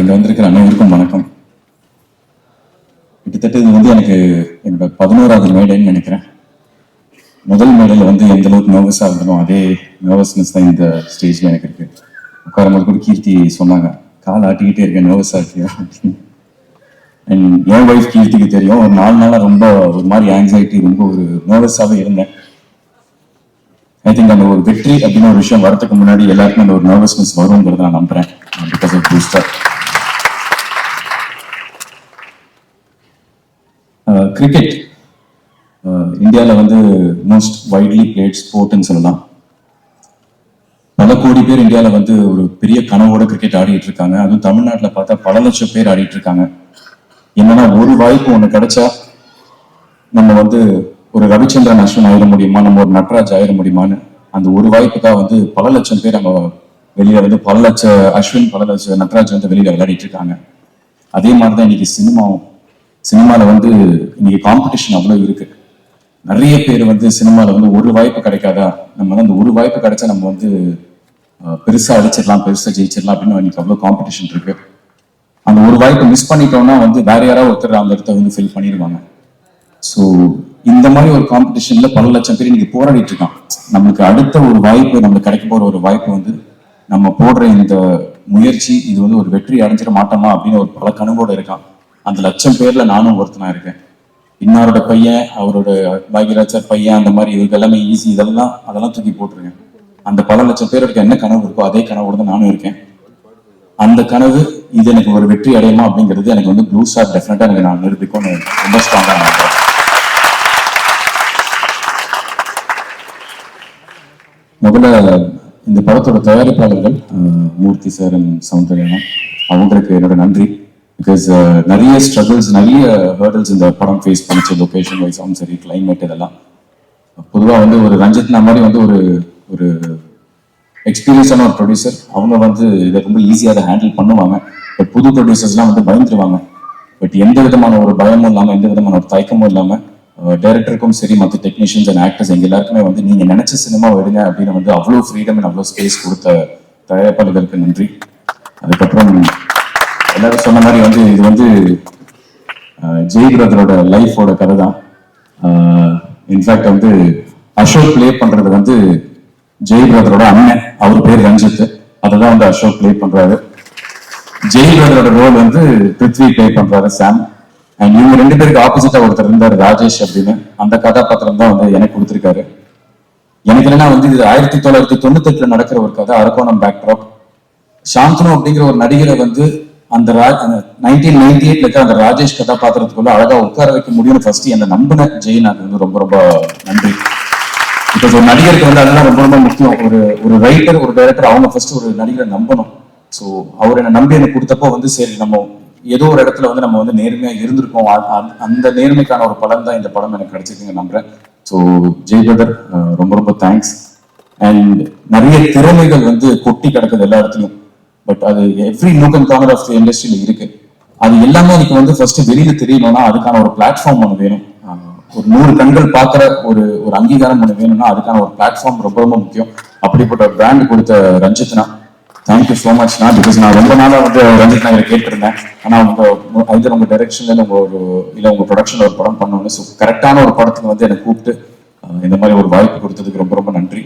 இங்கே வந்திருக்கிற அனைவருக்கும் வணக்கம். கிட்டத்தட்ட இது வந்து எனக்கு என்னோட பதினோராவது மேடைன்னு நினைக்கிறேன். முதல் மேடையில் வந்து எந்த அளவுக்கு நர்வஸாக இருந்தனோ அதே நர்வஸ்னஸ் தான் இந்த ஸ்டேஜில் எனக்கு இருக்கு. உட்காரும்போது கூட கீர்த்தி சொன்னாங்க கால் ஆட்டிக்கிட்டே இருக்கேன் நர்வஸாக இருக்கியா? அப்படின்னு. அண்ட் என் ஒய்ஃப் கீர்த்திக்கு தெரியும். ஒரு நாலு நாளாக ரொம்ப ஒரு மாதிரி ஆங்ஸைட்டி ரொம்ப ஒரு நர்வஸாகவே இருந்தேன். ஐ திங்க் அந்த ஒரு வெற்றி அப்படின்னு ஒரு விஷயம் வரதுக்கு முன்னாடி எல்லாருக்குமே அந்த ஒரு நர்வஸ்னஸ் வருங்கிறத நான் நம்புறேன். பிகாஸ் ஆஃப் பூஸ்டர் கிரிக்கெட் இந்தியாவில் uh, வந்து மோஸ்ட் வைட்லி பிளேட் ஸ்போர்ட்னு சொல்லலாம். பல கோடி பேர் இந்தியாவில் வந்து ஒரு பெரிய கனவோட கிரிக்கெட் ஆடிட்டு இருக்காங்க. அதுவும் தமிழ்நாட்டில் பார்த்தா பல லட்சம் பேர் ஆடிட்டு இருக்காங்க. என்னன்னா ஒரு வாய்ப்பு ஒன்று கிடைச்சா நம்ம வந்து ஒரு ரவிச்சந்திரன் அஸ்வின் ஆயிட முடியுமா? நம்ம ஒரு நட்ராஜ் ஆயிட முடியுமான்னு அந்த ஒரு வாய்ப்புக்காக வந்து பல லட்சம் பேர் நம்ம வெளியில வந்து பல லட்சம் அஸ்வின் பல லட்சம் நட்ராஜ் வந்து வெளியில விளையாடிட்டு இருக்காங்க. அதே மாதிரி தான் இன்னைக்கு சினிமாவும் சினிமாவில் வந்து இன்னைக்கு காம்படிஷன் அவ்வளோ இருக்கு. நிறைய பேர் வந்து சினிமாவில் வந்து ஒரு வாய்ப்பு கிடைக்காதா? நம்ம வந்து அந்த ஒரு வாய்ப்பு கிடைச்சா நம்ம வந்து பெருசாக அடிச்சிடலாம் பெருசாக ஜெயிச்சிடலாம் அப்படின்னு இன்னைக்கு அவ்வளோ காம்படிஷன் இருக்கு. அந்த ஒரு வாய்ப்பை மிஸ் பண்ணிட்டோம்னா வந்து வேற யாராவது ஒருத்தர் அந்த இடத்த வந்து ஃபில் பண்ணிடுவாங்க. ஸோ இந்த மாதிரி ஒரு காம்படிஷன்ல பல லட்சம் பேர் இன்னைக்கு போராடிட்டு இருக்கான் நம்மளுக்கு அடுத்த ஒரு வாய்ப்பு நம்மளுக்கு கிடைக்க போற ஒரு வாய்ப்பு வந்து நம்ம போடுற இந்த முயற்சி இது வந்து ஒரு வெற்றி அடைஞ்சிட மாட்டோமா அப்படின்னு ஒரு பல கனவோட இருக்கான் அந்த லட்சம் பேர்ல நானும் ஒருத்தனா இருக்கேன். இன்னாரோட பையன் அவரோட பாக்யராஜர் பையன் அந்த மாதிரி இதுக்கு எல்லாமே ஈஸி இதெல்லாம் அதெல்லாம் தூக்கி போட்டிருக்கேன். அந்த பல லட்சம் பேருக்கு என்ன கனவு இருக்கோ அதே கனவோட தான் நானும் இருக்கேன். அந்த கனவு இது எனக்கு ஒரு வெற்றி அடையுமா அப்படிங்கிறது எனக்கு வந்து ப்ளூ ஸ்டார் டெஃபினட்டா எனக்கு நான் நிரூபிக்கும்னு ரொம்ப ஸ்ட்ராங்கா நினைக்கிறேன். முதல்ல இந்த படத்தோட தயாரிப்பாளர்கள் மூர்த்தி சார் அண்ட் அவங்களுக்கு என்னோட நன்றி. பிகாஸ் uh, நிறைய ஸ்ட்ரகிள்ஸ் நிறைய ஹேர்டல்ஸ் இந்த படம் ஃபேஸ் பண்ணிச்சு லொக்கேஷன் வைஸாகவும் சரி கிளைமேட் இதெல்லாம். பொதுவாக வந்து ஒரு ரஞ்சித்னா மாதிரி வந்து ஒரு ஒரு எக்ஸ்பீரியன்ஸான ஒரு ப்ரொடியூசர் அவங்க வந்து இதை ரொம்ப ஈஸியாக அதை ஹேண்டில் பண்ணுவாங்க. பட் புது ப்ரொடியூசர்ஸ்லாம் வந்து பயந்துருவாங்க. பட் எந்த விதமான ஒரு பயமும் இல்லாமல் எந்த விதமான ஒரு தயக்கமும் இல்லாமல் டைரக்டருக்கும் uh, சரி மற்ற டெக்னீஷியன்ஸ் அண்ட் ஆக்டர்ஸ் எங்க எல்லாருக்குமே வந்து நீங்க நினைச்ச சினிமா வருங்க அப்படின்னு வந்து அவ்வளோ ஃப்ரீடம் அண்ட் அவ்வளோ ஸ்பேஸ் கொடுத்த தயாரிப்பாளர்களுக்கு நன்றி. அதுக்கப்புறம் எல்லாரும் சொன்ன மாதிரி வந்து இது வந்து ஜெய் பிரதரோட லைஃபோட கதை தான் இன்ஃபேக்ட் வந்து அசோக் பிளே பண்றது வந்து ஜெய் பிரதரோட அண்ணன். அவர் பேர் ரஞ்சித். அதை தான் வந்து அசோக் பிளே பண்றாரு. ஜெய் பிரதரோட ரோல் வந்து பிருத்வி ப்ளே பண்றாரு சாம். அண்ட் இவங்க ரெண்டு பேருக்கு ஆப்போசிட்டா ஒருத்தர் இருந்தார் ராஜேஷ் அப்படின்னு. அந்த கதாபாத்திரம் தான் வந்து எனக்கு கொடுத்திருக்காரு. எனக்கு என்னன்னா வந்து இது ஆயிரத்தி தொள்ளாயிரத்தி தொண்ணூத்தி எட்டுல நடக்கிற ஒரு கதை அரக்கோணம் பேக்ட்ராப். சாந்தனு அப்படிங்கிற ஒரு நடிகரை வந்து அந்த நைன்டீன் நைன்டி எயிட்ல இருக்க அந்த ராஜேஷ் கதாபாத்திரத்துக்குள்ள அழகா உட்கார வைக்க முடியும்னு ஃபர்ஸ்ட் என்ன நம்பின ஜெயின் அது வந்து ரொம்ப ரொம்ப நன்றி. இப்போ ஒரு நடிகருக்கு வந்து அதெல்லாம் ரொம்ப ரொம்ப முக்கியம். ஒரு ஒரு ரைட்டர் ஒரு டைரக்டர் அவங்க ஃபர்ஸ்ட் ஒரு நடிகரை நம்பணும். ஸோ அவர் என்னை நம்பி எனக்கு கொடுத்தப்போ வந்து சரி நம்ம ஏதோ ஒரு இடத்துல வந்து நம்ம வந்து நேர்மையா இருந்திருக்கோம். அந்த நேர்மைக்கான ஒரு பலன் தான் இந்த படம் எனக்கு கிடைச்சிருக்குங்க நம்புறேன். ஸோ ஜெய் பிரதர் ரொம்ப ரொம்ப தேங்க்ஸ் அண்ட் நிறைய திறமைகள் வந்து கொட்டி கிடக்குது எல்லா இடத்துலையும். பட் அது every nook and corner of இண்டஸ்ட்ரியில இருக்கு. அது எல்லாமே எனக்கு வந்து ஃபர்ஸ்ட் வெளியில தெரியணும்னா அதுக்கான ஒரு பிளாட்ஃபார்ம் ஒன்று வேணும். ஒரு நூறு கண்கள் பார்க்குற ஒரு ஒரு அங்கீகாரம் ஒன்று வேணும்னா அதுக்கான ஒரு பிளாட்ஃபார்ம் ரொம்ப ரொம்ப முக்கியம். அப்படிப்பட்ட ஒரு பிராண்ட் கொடுத்த ரஞ்சித்னா தேங்க்யூ ஸோ மச்னா பிகாஸ் நான் ரொம்ப நாளாக வந்து ரஞ்சித் நகரை கேட்டிருந்தேன். ஆனால் உங்க ஐதர் உங்க டைரக்ஷன்ல உங்க ஒரு இல்லை உங்க ப்ரொடக்ஷன்ல ஒரு படம் பண்ணோன்னு ஸோ கரெக்டான ஒரு படத்துக்கு வந்து என்னை கூப்பிட்டு இந்த மாதிரி ஒரு வாய்ப்பு கொடுத்ததுக்கு ரொம்ப ரொம்ப நன்றி.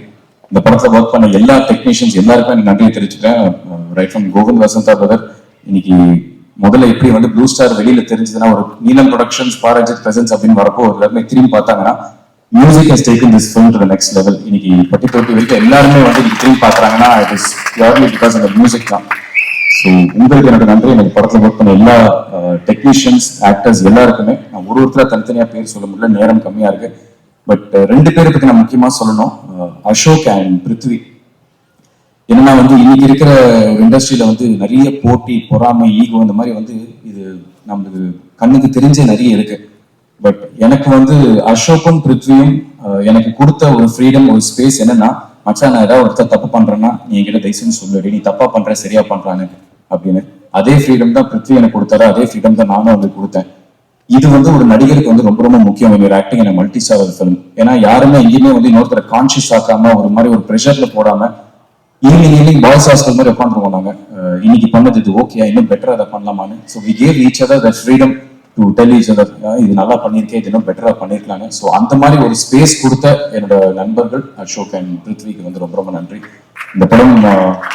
இந்த படத்துல ஒர்க் பண்ண எல்லா டெக்னீஷியன்ஸ் எல்லாருக்கும் எனக்கு நன்றியை தெரிவிச்சுக்கிறேன். Right from Govind Vasantha brother இன்னைக்கு முதல்ல எப்படி வந்து ப்ளூ ஸ்டார் வெளியில தெரிஞ்சதுன்னா ஒரு நீலம் ப்ரொடக்ஷன்ஸ் பாரஜித் பிரசன்ஸ் அப்படின்னு வரப்போ ஒரு எல்லாருமே திரும்பி பார்த்தாங்கன்னா music has taken this film to next level இன்னைக்கு பட்டி தொட்டி வரைக்கும் எல்லாருமே வந்து இன்னைக்கு திரும்பி பார்க்குறாங்கன்னா இட் இஸ் பியூர்லி பிகாஸ் அந்த மியூசிக் தான். ஸோ உங்களுக்கு என்னோட நன்றி. எனக்கு படத்தில் ஒர்க் பண்ண எல்லா டெக்னீஷியன்ஸ் ஆக்டர்ஸ் எல்லாருக்குமே நான் ஒரு ஒருத்தர தனித்தனியாக பேர் சொல்ல முடியல நேரம் கம்மியாக இருக்கு. பட் ரெண்டு பேரை பற்றி நான் முக்கியமாக சொல்லணும். அசோக் அண்ட் பிருத்வி. என்னன்னா வந்து இன்னைக்கு இருக்கிற இண்டஸ்ட்ரியில வந்து நிறைய போட்டி பொறாமை ஈகோ இந்த மாதிரி வந்து இது நம்மளுக்கு கண்ணுக்கு தெரிஞ்ச நிறைய இருக்கு. பட் எனக்கு வந்து அசோக்கும் பிருத்வியும் எனக்கு கொடுத்த ஒரு ஃப்ரீடம் ஒரு ஸ்பேஸ் என்னன்னா மச்சான் நான் ஏதாவது ஒருத்தர் தப்பு பண்றேன்னா நீ என்கிட்ட தயவுசெய்து சொல்லு. நீ தப்பா பண்ற சரியா பண்றான்னு. அப்படின்னு. அதே ஃப்ரீடம் தான் பிருத்வி எனக்கு கொடுத்தாரு. அதே ஃப்ரீடம் தான் நானும் வந்து கொடுத்தேன். இது வந்து ஒரு நடிகருக்கு வந்து ரொம்ப ரொம்ப முக்கியம். ஒரு ஆக்டிங் என மல்டி ஸ்டார் ஃபிலிம் ஏன்னா யாருமே எங்கேயுமே வந்து இன்னொருத்தரை கான்சியஸ் ஆக்காம ஒரு மாதிரி ஒரு ப்ரெஷர்ல போடாம ஈவினிங் ஈவினிங் பாய்ஸ் ஹாஸ்டல் மாதிரி உட்காந்துருவோம் நாங்க. இன்னைக்கு பண்ணது இது ஓகே இன்னும் பெட்டரா அதை பண்ணலாமான்னு. So we gave each other the freedom to tell each other இது நல்லா பண்ணியிருக்கேன் இது இன்னும் பெட்டரா பண்ணியிருக்கலாங்க ஸோ அந்த மாதிரி ஒரு ஸ்பேஸ் கொடுத்த என்னோட நண்பர்கள் அசோக் அண்ட் பிருத்விக்கு வந்து ரொம்ப ரொம்ப நன்றி. இந்த படம்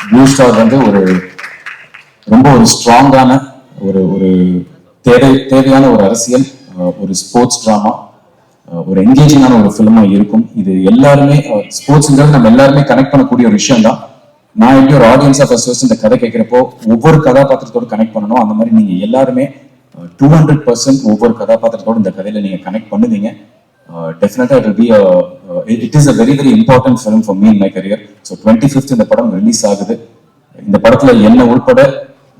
ப்ளூ ஸ்டார் வந்து ஒரு ரொம்ப ஒரு ஸ்ட்ராங்கான ஒரு ஒரு தேவை தேவையான ஒரு அரசியல் ஒரு ஸ்போர்ட்ஸ் ட்ராமா ஒரு என்கேஜிங்கான ஒரு ஃபிலிமா இருக்கும். இது எல்லாருமே ஸ்போர்ட்ஸ்ங்கிறது நம்ம எல்லாருமே கனெக்ட் பண்ணக்கூடிய ஒரு விஷயம் தான் நான் எப்படி ஒரு ஆடியன்ஸா ஃபர்ஸ்ட் ஃபர்ஸ்ட் இந்த கதை கேட்கிறப்போ ஒவ்வொரு கதாபாத்திரத்தோட கனெக்ட் பண்ணணும் அந்த மாதிரி நீங்க எல்லாருமே டூ ஹண்ட்ரட் பர்சன்ட் ஒவ்வொரு கதாபாத்திரத்தோட இந்த கதையில நீங்க கனெக்ட் பண்ணுவீங்க. Definitely it be it is a very very important film for me in my career so twenty fifth இந்த படம் ரிலீஸ் ஆகுது. இந்த படத்துல என்ன உள்பட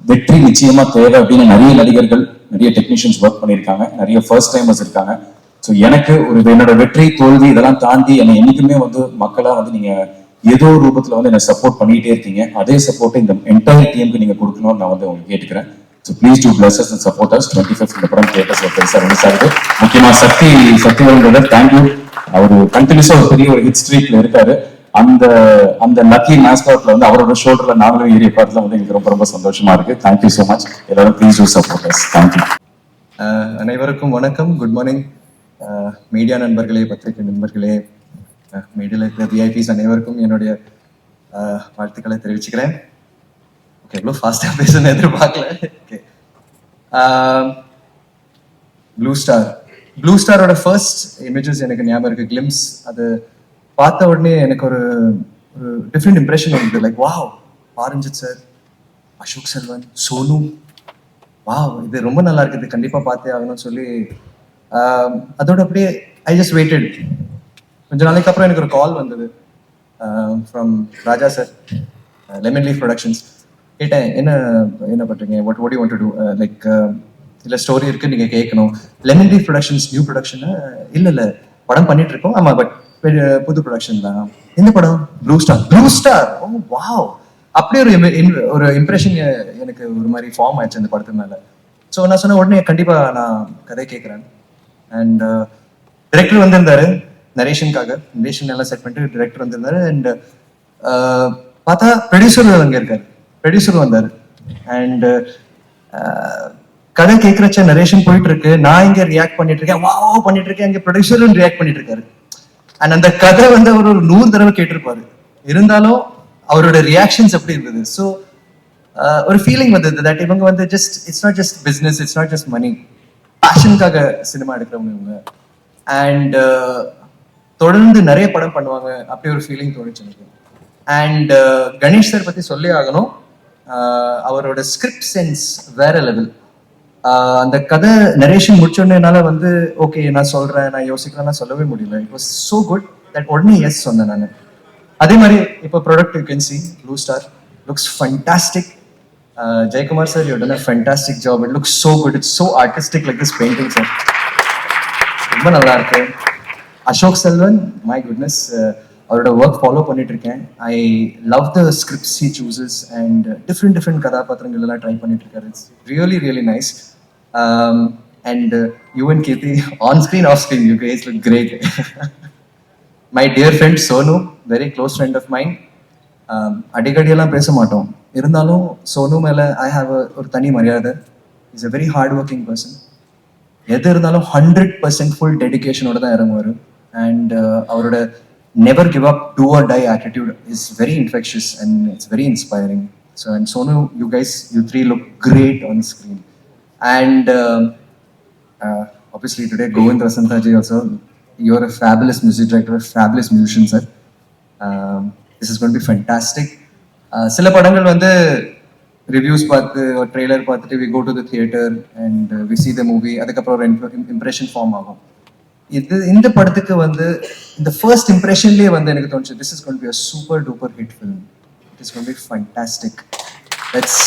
வெற்றி நிச்சயமா தேவை அப்படின்னு நிறைய நடிகர்கள் நிறைய டெக்னீஷியன்ஸ் ஒர்க் பண்ணியிருக்காங்க. நிறைய ஃபர்ஸ்ட் டைமர்ஸ் இருக்காங்க. ஸோ எனக்கு ஒரு என்னோட வெற்றி தோல்வி இதெல்லாம் தாண்டி என்னை என்றைக்குமே வந்து மக்களாக வந்து நீங்கள் ஏதோ ஒரு வந்து என்னை சப்போர்ட் பண்ணிகிட்டே இருக்கீங்க. அதே சப்போர்ட்டை இந்த என்டையர் டீமுக்கு நீங்கள் கொடுக்கணும்னு நான் வந்து உங்களுக்கு கேட்டுக்கிறேன். So please do bless and support us twenty fifth இந்த படம் தேட்டர்ஸ் பெருசாக ரிலீஸ் ஆகுது. முக்கியமாக சக்தி சக்தி சக்திவேல் தேங்க்யூ அவர் கண்டினியூஸாக ஒரு பெரிய ஒரு ஹிட் ஸ்ட்ரீட்ல இருக்காரு. அந்த அந்த லக்கி மேஸ்காட்ல வந்து அவரோட ஷோல்டர்ல நாங்களும் ஏறி பார்த்ததுல வந்து எனக்கு ரொம்ப ரொம்ப சந்தோஷமா இருக்கு. தேங்க்யூ ஸோ மச் எல்லாரும் please do support us thank you அனைவருக்கும் வணக்கம். குட் மார்னிங் மீடியா நண்பர்களே பத்திரிகை நண்பர்களே மீடியாவில் இருக்கிற விஐபிஸ் அனைவருக்கும் என்னுடைய வாழ்த்துக்களை தெரிவிச்சுக்கிறேன். ஓகே எவ்வளோ ஃபாஸ்ட்டாக பேசுன்னு எதிர்பார்க்கல. ஓகே ப்ளூ ஸ்டார் ப்ளூ ஸ்டாரோட ஃபர்ஸ்ட் இமேஜஸ் எனக்கு ஞாபகம் இருக்கு. கிளிம்ஸ் அது பார்த்த உடனே எனக்கு ஒரு ஒரு டிஃப்ரெண்ட் இம்ப்ரெஷன் வந்து like wow Ranjith sir Ashok Selvan Sonu. Wow இது ரொம்ப நல்லா இருக்குது. கண்டிப்பாக பார்த்தே ஆகணும்னு சொல்லி அதோட அப்படியே ஐ ஜஸ்ட் வெயிட்டட் கொஞ்ச நாளைக்கு அப்புறம் எனக்கு ஒரு கால் வந்தது. From Raja sir Lemon Leaf Productions கேட்டேன் என்ன என்ன பண்ணுறீங்க what what you want to do like இல்ல ஸ்டோரி இருக்கு நீங்க கேட்கணும் Lemon Leaf Productions new production இல்ல இல்ல படம் பண்ணிட்டு இருக்கோம். ஆமா பட் புது ப்ரொடக்ஷன் தான் இந்த படம்? Blue Star Blue Star oh wow அப்படியே ஒரு ஒரு இம்ப்ரெஷன் எனக்கு ஒரு மாதிரி ஃபார்ம் ஆயிடுச்சு அந்த படத்து மேல. ஸோ நான் சொன்ன உடனே கண்டிப்பா நான் கதை கேட்குறேன் அண்ட் டிரெக்டர் வந்திருந்தாரு நரேஷனுக்காக நரேஷன் எல்லாம் செட் பண்ணிட்டு டிரெக்டர் வந்திருந்தாரு. அண்ட் uh, பார்த்தா ப்ரொடியூசர் அங்கே இருக்காரு. ப்ரொடியூசர் வந்தார். அண்ட் கதை கேட்குறச்ச நரேஷன் போயிட்டு இருக்கு. நான் இங்கே ரியாக்ட் பண்ணிட்டு இருக்கேன். வாவ் பண்ணிட்டு இருக்கேன். இங்கே ப்ரொடியூசரும் ரியாக்ட் பண்ணிட்டு இருக்காரு. அண்ட் அந்த கதை வந்து அவர் ஒரு நூறு தடவை கேட்டிருப்பாரு. இருந்தாலும் அவரோட ரியாக்ஷன்ஸ் எப்படி இருந்தது? ஸோ uh, ஒரு ஃபீலிங் வந்தது தட் இவங்க வந்து just it's not just business it's not just money பேஷனுக்காக cinema எடுக்கிறவங்க இவங்க. அண்ட் uh, தொடர்ந்து நிறைய படம் பண்ணுவாங்க. அப்படி ஒரு ஃபீலிங் தோணுச்சு எனக்கு. அண்ட் uh, கணேஷ் சார் பத்தி சொல்லி ஆகணும். அவரோட ஸ்கிரிப்ட் சென்ஸ் வேற லெவல் அந்த கதை நரேஷன் முடிச்சோடனே என்னால வந்து ஓகே நான் சொல்றேன் நான் யோசிக்கிறேன் சொல்லவே முடியல. It was so good that உடனே எஸ் சொன்னேன் நான். அதே மாதிரி இப்போ product you can see Blue Star looks fantastic Jayakumar sir you done a fantastic job it looks so good it's so artistic like this painting sir ரொம்ப நல்லா இருக்கு. Ashok Selvan my goodness அவரோட ஒர்க் ஃபாலோ பண்ணிட்டு இருக்கேன் I love the scripts he chooses and different different கதாபாத்திரங்கள் எல்லாம் try பண்ணிட்டு இருக்காரு it's really really nice and you Ketti on screen off screen you guys look great my dear friend Sonu very close friend of mine அடிக்கடியெல்லாம் பேச மாட்டோம். இருந்தாலும் சோனு மேலே I have ஒரு தனி மரியாதை. Is a very hard working person எது இருந்தாலும் hundred percent full டெடிக்கேஷனோட தான் இறங்குவார். அண்ட் அவரோட never give up do or die attitude is very infectious and it's very inspiring so and Sonu you guys you three look great on screen and obviously today Govind Vasantaji also you're a fabulous music director a fabulous musician sir um, this is going to be fantastic Uh, சில படங்கள் வந்து reviews பார்த்து ஒரு trailer பார்த்துட்டு we go to the theatre and we see the movie அதுக்கப்புறம் ஒரு impression form ஆகும் இது இந்த படத்துக்கு வந்து இந்த ஃபர்ஸ்ட் இம்ப்ரெஷன்லேயே வந்து எனக்கு தோணுச்சு this is gonna be a super duper hit film it is gonna be fantastic let's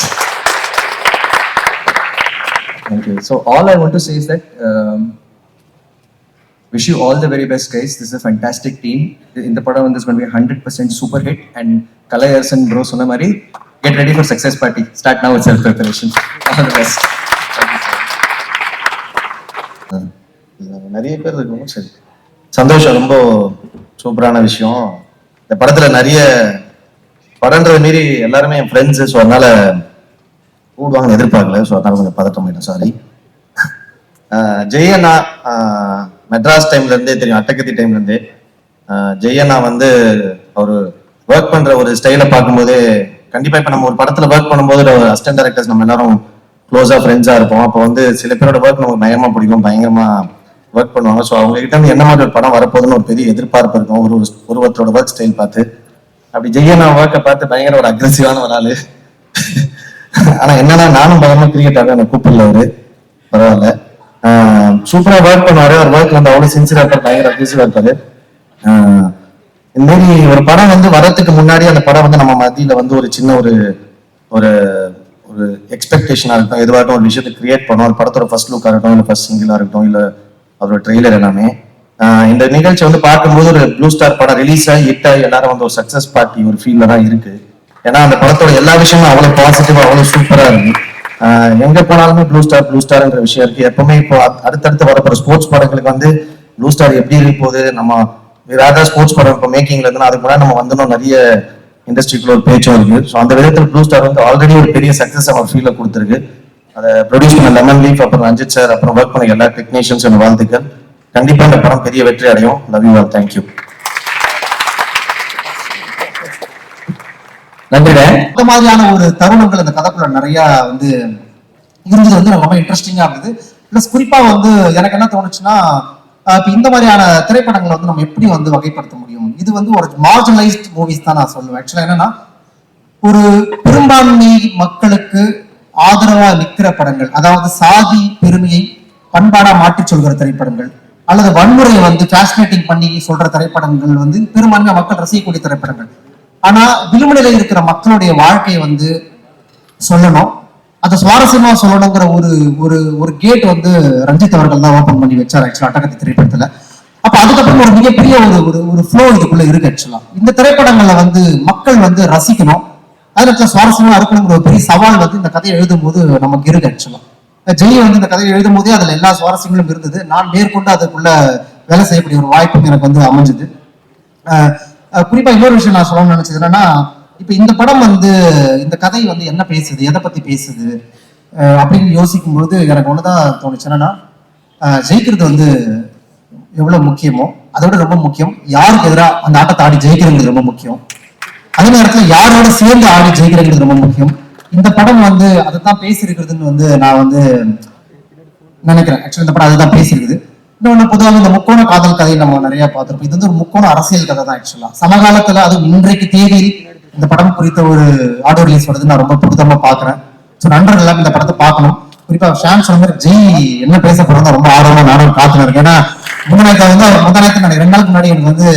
Thank you. So all I want to say is that um, wish you all the very best, guys. This is a fantastic team. In the படம் this is going to be 100% super hit and Kalai Arsan bro Sonamari, get ready for success party. Start now with self preparation. All the best. நிறைய பேர் இருக்கணும் சரி. சந்தோஷம். ரொம்ப சூப்பரான விஷயம். இந்த படத்துல நிறைய படம்ன்றத மீறி எல்லாருமே என் ஃப்ரெண்ட்ஸு ஸோ அதனால கூடுவாங்கன்னு எதிர்பார்க்கல. ஸோ அதனால கொஞ்சம் பதட்டம் ஆயிட்டேன். சாரி ஜெயண்ணா மெட்ராஸ் டைம்ல இருந்தே தெரியும். அட்டகத்தி டைம்ல இருந்தே. ஜெயண்ணா வந்து அவர் ஒர்க் பண்ற ஒரு ஸ்டைலை பார்க்கும்போது கண்டிப்பா இப்ப நம்ம ஒரு படத்துல ஒர்க் பண்ணும்போது அசிஸ்டன்ட் டேரக்டர்ஸ் நம்ம எல்லாரும் க்ளோஸா ஃப்ரெண்ட்ஸா இருப்போம். அப்போ வந்து சில பேரோட ஒர்க் நமக்கு பயங்கரமா பிடிக்கும். பயங்கரமா ஒர்க் பண்ணுவாங்க. ஸோ அவங்க கிட்ட இருந்து என்ன மாதிரி ஒரு படம் வரப்போகுதுன்னு ஒரு பெரிய எதிர்பார்ப்பு இருக்கும். ஒரு ஒருவத்தரோட ஒர்க் ஸ்டைல் பார்த்து. அப்படி ஜெய்யனா ஒர்க்கை பார்த்து பயங்கர ஒரு அக்ரெசிவான ஒரு ஆளு. ஆனா என்னன்னா நானும் பயமா கிரிக்கெட் ஆட எனக்கு கூப்பிடல அவரு. பரவாயில்ல. சூப்பரா ஒர்க் பண்ணுவாரு. அவர் ஒர்க்ல வந்து அவ்வளவு சின்சியரா இருப்பார். பயங்கர அக்ரெசிவா இருப்பாரு. இந்தமாரி இந்த மாதிரி ஒரு படம் வந்து வரத்துக்கு முன்னாடி அந்த படம் வந்து நம்ம மத்தியில வந்து ஒரு சின்ன ஒரு ஒரு ஒரு எக்ஸ்பெக்டேஷனாக இருக்கட்டும் எதுவாகட்டும் ஒரு விஷயத்தை கிரியேட் பண்ணோம். ஒரு படத்தோட ஃபர்ஸ்ட் லுக்காக இருக்கட்டும் இல்லை ஃபர்ஸ்ட் சிங்கிளாக இருக்கட்டும் இல்லை அதோட ட்ரெய்லர் எல்லாமே இந்த நிகழ்ச்சி வந்து பார்க்கும்போது ஒரு ப்ளூ ஸ்டார் படம் ரிலீஸ் ஆகி ஹிட் ஆகி எல்லாரும் வந்து ஒரு சக்சஸ் பார்ட்டி ஒரு ஃபீல்ல தான் இருக்கு. ஏன்னா அந்த படத்தோட எல்லா விஷயமும் அவ்வளவு பாசிட்டிவா அவ்வளவு சூப்பரா இருக்கு. எங்க போனாலுமே ப்ளூ ஸ்டார் ப்ளூ ஸ்டார்ன்ற விஷயம் இருக்கு. எப்பவுமே இப்போ அடுத்தடுத்து வரப்போற ஸ்போர்ட்ஸ் படங்களுக்கு வந்து ப்ளூ ஸ்டார் எப்படி இருக்க போகுது? நம்ம வேற ஏதாவது ஸ்போர்ட்ஸ் படம் இப்போ மேக்கிங்ல இருந்து அதுக்கு முன்னாடி நம்ம வந்தோம் நிறைய இண்டஸ்ட்ரிக்குள்ள ஒரு பேச்சும் இருக்கு. ஸோ அந்த விதத்தில் ப்ளூ ஸ்டார் வந்து ஆல்ரெடி ஒரு பெரிய சக்சஸ் அவர் ஃபீல்ல கொடுத்துருக்கு. அதை ப்ரொடியூஸ் பண்ண லெமன் லீஃப் அப்புறம் ரஞ்சித் சார் அப்புறம் ஒர்க் பண்ண எல்லா டெக்னீஷியன்ஸ் வாழ்த்துக்கள். கண்டிப்பா இந்த படம் பெரிய வெற்றி அடையும். Love you all thank you நன்றிடே இந்த மாதிரியான ஒரு தருணங்கள் அந்த கதைக்குள்ள நிறைய வந்து இருந்தது வந்து ரொம்ப இன்ட்ரெஸ்டிங்கா இருந்தது. பிளஸ் குறிப்பா வந்து எனக்கு என்ன தோணுச்சுன்னா இப்போ இப்ப இந்த மாதிரியான திரைப்படங்களை வந்து நம்ம எப்படி வந்து வகைப்படுத்த முடியும்? இது வந்து ஒரு மார்ஜினலைஸ்ட் மூவிஸ் தான் நான் சொல்லுவேன். ஆக்சுவலா என்னன்னா ஒரு பெரும்பான்மை மக்களுக்கு ஆதரவா நிற்கிற படங்கள் அதாவது சாதி பெருமையை பண்பாடா மாற்றிச் சொல்கிற திரைப்படங்கள் அல்லது வன்முறையை வந்து ஃபேசினேட்டிங் பண்ணி சொல்ற திரைப்படங்கள் வந்து பெரும்பான்மை மக்கள் ரசிக்கக்கூடிய திரைப்படங்கள். ஆனா விளிம்புநிலை இருக்கிற மக்களுடைய வாழ்க்கையை வந்து சொல்லணும். அதை சுவாரஸ்யமா சொல்லணுங்கிற ஒரு ஒரு ஒரு கேட் வந்து ரஞ்சித் அவர்கள் தான் ஓபன் பண்ணி வச்சார் ஆக்சுவலா அட்டகத்தி திரைப்படத்துல. அப்ப அதுக்கப்புறம் ஒரு மிகப்பெரிய ஒரு ஒரு ஒரு ஃப்ளோ இதுக்குள்ள இருக்கு ஆக்சுவலா இந்த திரைப்படங்கள்ல வந்து மக்கள் வந்து ரசிக்கணும். அதுல சுவாரஸ்யமா இருக்கணுங்கிற ஒரு பெரிய சவால் வந்து இந்த கதையை எழுதும் போது நமக்கு இருக்கு ஆக்சுவலா ஜெய் வந்து இந்த கதையை எழுதும் போதே அதுல எல்லா சுவாரஸ்யங்களும் இருந்தது. நான் மேற்கொண்டு அதுக்குள்ள வேலை செய்யக்கூடிய ஒரு வாய்ப்பும் எனக்கு வந்து அமைஞ்சது. குறிப்பா இன்னொரு விஷயம் நான் சொல்லணும்னு நினைச்சது என்னன்னா இப்ப இந்த படம் வந்து இந்த கதை வந்து என்ன பேசுது எதை பத்தி பேசுது அப்படின்னு யோசிக்கும் பொழுது எனக்கு ஒண்ணுதான் தோணுச்சு. என்னன்னா ஜெயிக்கிறது வந்து எவ்வளவு முக்கியமோ அதை விட ரொம்ப முக்கியம். யாருக்கு எதிராக அந்த ஆட்டத்தை ஆடி ஜெயிக்கிறதுங்கிறது ரொம்ப முக்கியம். அதே நேரத்துல யாரோட சேர்ந்து ஆடி ஜெயிக்கிறது ரொம்ப முக்கியம். இந்த படம் வந்து அதை தான் பேசியிருக்கிறதுன்னு வந்து நான் வந்து நினைக்கிறேன். ஆக்சுவலி இந்த படம் அதுதான் பேசியிருக்குது. இன்னொன்று பொதுவாக இந்த முக்கோண காதல் கதையை நம்ம நிறைய பார்த்துருப்போம். இது வந்து ஒரு முக்கோண அரசியல் கதை தான் ஆக்சுவலா சமகாலத்துல அதுவும் இன்றைக்கு தேதியில் இந்த படம் குறித்த ஒரு ஆடியோ ரிலீஸ் வருது நான் ரொம்ப புரிதமா பாக்குறேன் ஸோ நண்பர்கள் எல்லாம் இந்த படத்தை பார்க்கணும். குறிப்பா ஷாம் சொன்ன ஜெய் என்ன பேச போறதா ரொம்ப ஆர்வமா நானும் காத்துனேன் இருக்கேன் ஏன்னா முந்தானத்தை வந்து அவர் முந்தானத்தை நான் ரெண்டு நாளுக்கு முன்னாடி எனக்கு வந்து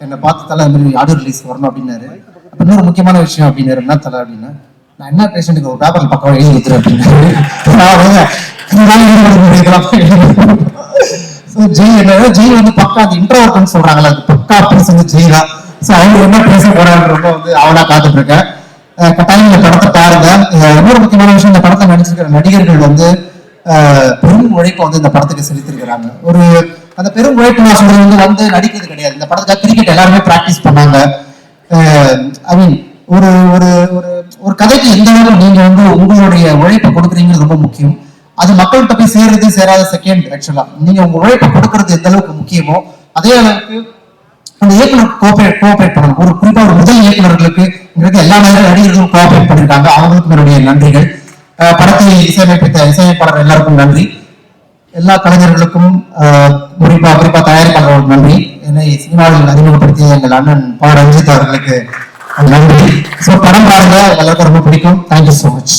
என்னை பார்த்து தலை இந்த மாதிரி ஆடியோ ரிலீஸ் வரணும் அப்படின்னாரு. இன்னொரு முக்கியமான விஷயம் அப்படின்னாரு என்ன தலை அப்படின்னா நான் என்ன பேஷண்ட்டுக்கு ஒரு பேப்பர் பக்கம் எழுதி வைக்கிறேன் அப்படின்னு நான் வந்து, ஜெய் என்ன ஜெய் வந்து பக்கா அந்த இன்ட்ரோவர்ட்னு சொல்றாங்களா அது பக்கா பீஸ் வந்து ஜெய் தான் ஸோ அவங்க என்ன பேச போறாங்க ரொம்ப வந்து அவனா காத்துட்டு இருக்கேன் கட்டாயம் இந்த படத்தை பாருங்க. இன்னொரு முக்கியமான விஷயம் இந்த படத்தை நடிச்சிருக்கிற நடிகர்கள் வந்து பெரும் உழைப்பை வந்து இந்த படத்துக்கு செலுத்திருக்கிறாங்க ஒரு அந்த பெரும் உழைப்பு நான் சொல்றது வந்து வந்து நடிக்கிறது கிடையாது. இந்த படத்துக்காக கிரிக்கெட் எல்லாருமே ப்ராக்டிஸ் பண்ணாங்க ஐ மீன் ஒரு ஒரு ஒரு ஒரு கதைக்கு எந்த அளவுக்கு நீங்க வந்து உங்களுடைய உழைப்பை கொடுக்குறீங்கிறது ரொம்ப முக்கியம். அது மக்கள்கிட்ட போய் சேர்றது சேராத செகண்ட் ஆக்சுவலா நீங்க உங்க உழைப்பை கொடுக்கறது எந்த அளவுக்கு முக்கியமோ அதே அளவுக்கு அந்த இயக்குனர் கோஆபரேட் கோஆபரேட் பண்ணணும். ஒரு குறிப்பா ஒரு முதல் இயக்குநர்களுக்கு இங்க எல்லா நேரம் நடிகர்களும் கோஆபரேட் பண்ணிருக்காங்க. அவங்களுக்கு என்னுடைய நன்றிகள். படத்தை இசையமைப்பித்த இசையமைப்பாளர் எல்லாருக்கும் நன்றி. எல்லா கலைஞர்களுக்கும் குறிப்பா குறிப்பா தயாரிப்பாளர்களுக்கு நன்றி. என்னை சினிமாவில் அறிமுகப்படுத்திய எங்கள் அண்ணன் பா. ரஞ்சித் அவர்களுக்கு நன்றி. படம் பாருங்க எல்லாருக்கும் ரொம்ப பிடிக்கும். Thank you so much